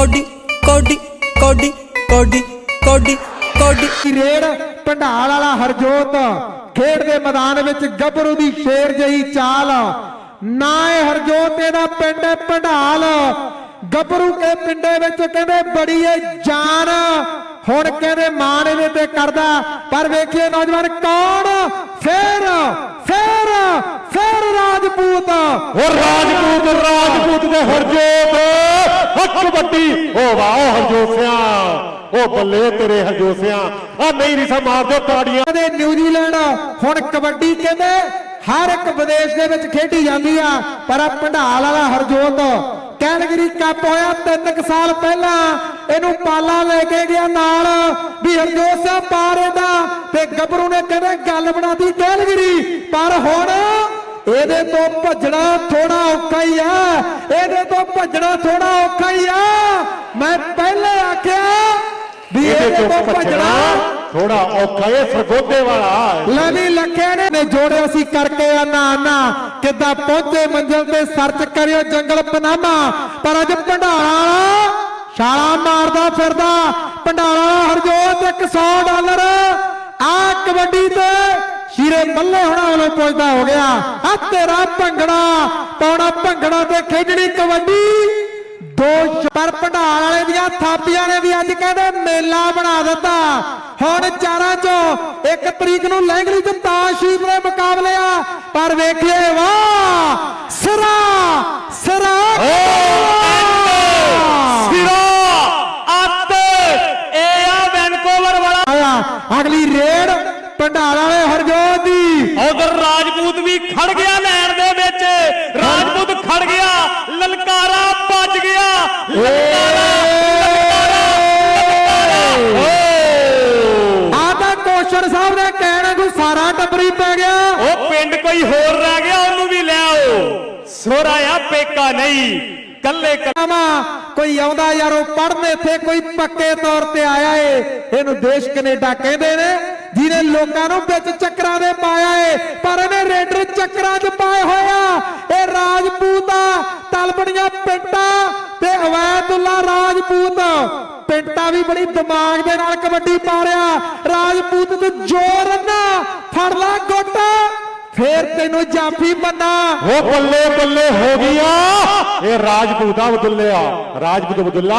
Cody ਕੋਡੀ ਕੋਡੀ ਕੋਡੀ ਕੋਡੀ ਕੋਡੀ। ਦੀ ਰੇਡ ਭੰਡਾਲ ਵਾਲਾ ਹਰਜੋਤ ਖੇਡ ਦੇ ਮੈਦਾਨ ਵਿੱਚ ਗੱਭਰੂ ਦੀ ਸ਼ੇਰ ਜਹੀ ਚਾਲ। ਨਾ ਇਹ ਹਰਜੋਤ ਇਹਦਾ ਪਿੰਡ ਹੈ ਭੰਡਾਲ ਗੱਭਰੂ ਕੇ ਪਿੰਡੇ ਵਿੱਚ ਕਹਿੰਦੇ ਬੜੀ ਏ ਜਾਨ। ਹੁਣ ਕਹਿੰਦੇ ਮਾਨ ਇਹਦੇ ਤੇ ਕਰਦਾ। ਪਰ ਵੇਖੀਏ ਨੌਜਵਾਨ ਕੌਣ? ਫੇਰ ਫੇਰ ਫੇਰ ਰਾਜਪੂਤ। ਉਹ ਰਾਜਪੂਤ ਰਾਜਪੂਤ ਦੇ ਹਰਜੋਤ। ਕਬੱਡੀ ਉਹ ਵਾਹ ਹਰਜੋਸਿਆ ਉਹ ਬੱਲੇ ਤੇਰੇ ਹਰਜੋਸਿਆ ਆ ਨਹੀਂ ਰਿਸਾ ਮਾਰ ਦਿਓ ਤਾੜੀਆਂ। ਦੇ ਨਿਊਜ਼ੀਲੈਂਡ, ਹੁਣ ਕਬੱਡੀ ਕਹਿੰਦੇ, ਹਰ ਇੱਕ ਵਿਦੇਸ਼ ਦੇ ਵਿੱਚ ਖੇਡੀ ਜਾਂਦੀ ਆ, ਪਰ ਆ ਭੰਡਾਲ ਵਾਲਾ ਹਰਜੋਤ, ਕੈਲਗਰੀ ਕੱਪ ਹੋਇਆ 3 ਸਾਲ ਪਹਿਲਾਂ, ਇਹਨੂੰ ਪਾਲਾ ਲੈ ਕੇ ਗਿਆ ਨਾਲ, ਵੀ ਹਰਜੋਤ ਸਿੰਘ ਪਾਰੇਦਾ ਤੇ ਗੱਭਰੂ ਨੇ ਕਹਿੰਦੇ, ਗੱਲ ਬਣਾਤੀ ਕੈਲਗਰੀ, ਪਰ ਹੁਣ ਇਹਦੇ ਤੋਂ ਭੱਜਣਾ ਥੋੜਾ ਔਖਾ ਹੀ ਆ। ਇਹਦੇ ਤੋਂ ਭੱਜਣਾ ਥੋੜਾ ਔਖਾ ਹੀ ਆ। ਮੈਂ ਪਹਿਲੇ ਆਖਿਆ ਵੀ ਇਹਦੇ ਤੋਂ ਭੱਜਣਾ ਥੋੜਾ ਔਖਾ ਇਹ ਸਰਗੋਦੇ ਵਾਲਾ ਲਵੀ ਲੱਖੇ ਨੇ ਜੋੜਿਆ ਸੀ ਕਰਕੇ ਆਨਾ ਆਨਾ ਕਿੱਦਾਂ ਪਹੁੰਚੇ ਮੰਜ਼ਿਲ ਤੇ ਸਰਚ ਕਰਿਓ ਜੰਗਲ ਪਨਾਮਾ। ਪਰ ਅੱਜ ਭੰਡਾਰਾ ਵਾਲਾ ਛਾਲਾ ਮਾਰਦਾ ਫਿਰਦਾ। ਭੰਡਾਰਾ ਹਰਜੋਤ 100 ਡਾਲਰ ਆ ਕਬੱਡੀ ਤੇ ਸ਼ੀਰੇ ਮੱਲੇ ਹੁਣਾਂ ਵੱਲੋਂ ਪੁੱਜਦਾ ਹੋ ਗਿਆ ਆ ਤੇਰਾ ਭੰਗੜਾ, ਪਾਉਣਾ ਭੰਗੜਾ ਤੇ ਖੇਡਣੀ ਕਬੱਡੀ? ਦੋ ਪਰ ਭੰਡਾਲ ਵਾਲੇ ਦੀਆਂ ਥਾਪੀਆਂ ਨੇ ਵੀ ਅੱਜ ਕਹਿੰਦੇ ਮੇਲਾ ਬਣਾ ਦਿੱਤਾ। ਹੁਣ ਚਾਰਾਂ ਚੋਂ ਇੱਕ ਤਰੀਕ ਨੂੰ ਲਹਿੰਗਲੀ ਤੇ ਤਾਸ਼ੀਬ ਦੇ ਮੁਕਾਬਲੇ ਆ। ਪਰ ਵੇਖੀਏ ਵਾਹ, ਸਿਰਾ ਸਿਰਾ ਅੱਤ ਇਹ ਆ ਵੈਨਕੂਵਰ ਵਾਲਾ ਆਇਆ ਅਗਲੀ ਰੇਡ ਭੰਡਾਰ ਵਾਲੇ ਹਰਜੋਤ ਦੀ ਉਧਰ ਰਾਜਪੂਤ ਵੀ ਖੜ ਗਿਆ ਲੈਣ ਦੇ ਵਿੱਚ। ਰਾਜਪੂਤ ਖੜ ਗਿਆ ਲਲਕਾਰਾ ਵੱਜ ਗਿਆ। ਲਲਕਾਰਾ ਕੋਸ਼ਰ ਸਾਹਿਬ ਦੇ ਕਹਿਣ ਨੂੰ ਸਾਰਾ ਟੱਬਰੀ ਪੈ ਗਿਆ। ਉਹ ਪਿੰਡ ਕੋਈ ਹੋਰ ਰਹਿ ਗਿਆ ਉਹਨੂੰ ਵੀ ਲੈ ਆਓ। ਆ ਪੇਕਾ ਨਹੀਂ। ਕੱਲੇ ਆਵਾ ਕੋਈ ਆਉਂਦਾ ਯਾਰੋ ਪੜਨ ਇੱਥੇ ਕੋਈ ਪੱਕੇ ਤੌਰ ਤੇ ਆਇਆ ਏ। ਇਹਨੂੰ ਦੇਸ਼ ਕੈਨੇਡਾ ਕਹਿੰਦੇ ਨੇ। ਜਿਹਨੇ ਲੋਕਾਂ ਨੂੰ ਵਿੱਚ ਚੱਕਰਾਂ ਦੇ ਪਾਇਆ ਏ, ਪਰ ਇਹਨੇ ਰੇਡਰ ਚੱਕਰਾਂ 'ਚ ਪਾਏ ਹੋਇਆ ਇਹ ਰਾਜਪੂਤ ਆ ਤਲਬੜੀਆਂ ਪਿੰਟਾ ਤੇ ਅਵੈਦੁੱਲਾ ਰਾਜਪੂਤ। ਪਿੰਟਾ ਵੀ ਬੜੀ ਦਿਮਾਗ ਦੇ ਨਾਲ ਕਬੱਡੀ ਪਾ ਰਿਹਾ। ਰਾਜਪੂਤ ਤੇ ਜ਼ੋਰ ਨਾ, ਫੜ ਲਾ ਗੋਟਾ। ਫੇਰ ਤੈਨੂੰ ਜਾਫੀ ਬੰਨਾ ਉਹ ਬੱਲੇ ਬੱਲੇ ਹੋ ਗਿਆ ਇਹ ਰਾਜਪੂਤ ਰਾਜਪੂਤਾ ਆ। ਰਾਜਪੂਤ ਬਦੁੱਲਾ